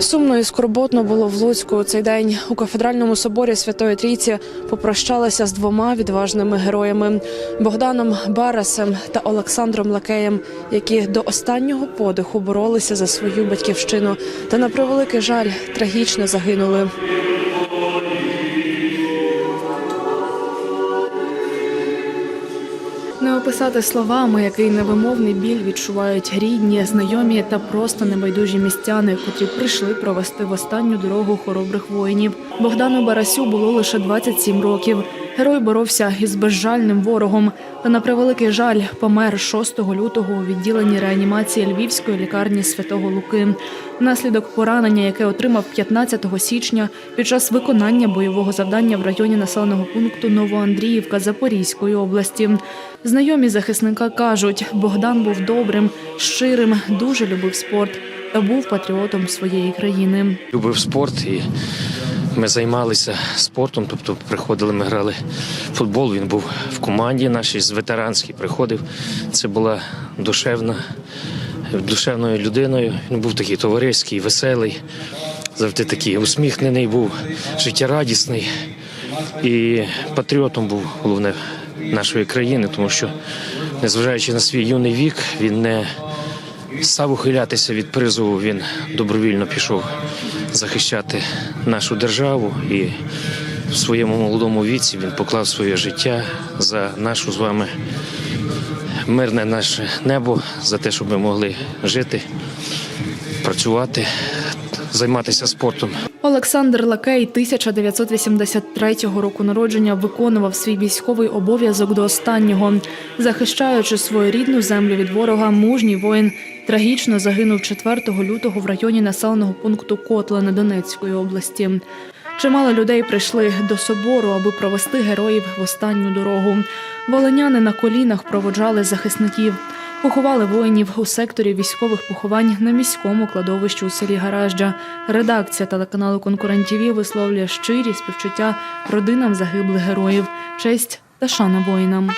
Сумно і скорботно було в Луцьку цей день. У кафедральному соборі Святої Трійці попрощалися з двома відважними героями Богданом Барасем та Олександром Лакеєм, які до останнього подиху боролися за свою батьківщину та на превеликий жаль трагічно загинули. Не описати словами, який невимовний біль відчувають рідні, знайомі та просто небайдужі містяни, котрі прийшли провести в останню дорогу хоробрих воїнів. Богдану Барасю було лише 27 років. Герой боровся із безжальним ворогом та на превеликий жаль помер 6 лютого у відділенні реанімації Львівської лікарні Святого Луки. Внаслідок поранення, яке отримав 15 січня під час виконання бойового завдання в районі населеного пункту Новоандріївка Запорізької області. Знайомі захисника кажуть, Богдан був добрим, щирим, дуже любив спорт та був патріотом своєї країни. любив спорт і ми займалися спортом. Тобто приходили, ми грали в футбол. Він був в команді нашій з ветеранській. Приходив. Це була душевна, душевною людиною. Він був такий товариський, веселий, завжди такий усміхнений, був життєрадісний і патріотом був головне нашої країни, тому що, незважаючи на свій юний вік, він не став ухилятися від призову. Він добровільно пішов захищати нашу державу і в своєму молодому віці він поклав своє життя за нашу з вами мирне наше небо, за те, щоб ми могли жити, працювати, займатися спортом. Олександр Лакей 1983 року народження виконував свій військовий обов'язок до останнього, захищаючи свою рідну землю від ворога. Мужній воїн трагічно загинув 4 лютого в районі населеного пункту Котлина Донецької області. Чимало людей прийшли до собору, аби провести героїв в останню дорогу. Волиняни на колінах проводжали захисників. Поховали воїнів у секторі військових поховань на міському кладовищі у селі Гаражджа. Редакція телеканалу Конкурент ТІВІ висловлює щирі співчуття родинам загиблих героїв, честь та шана воїнам.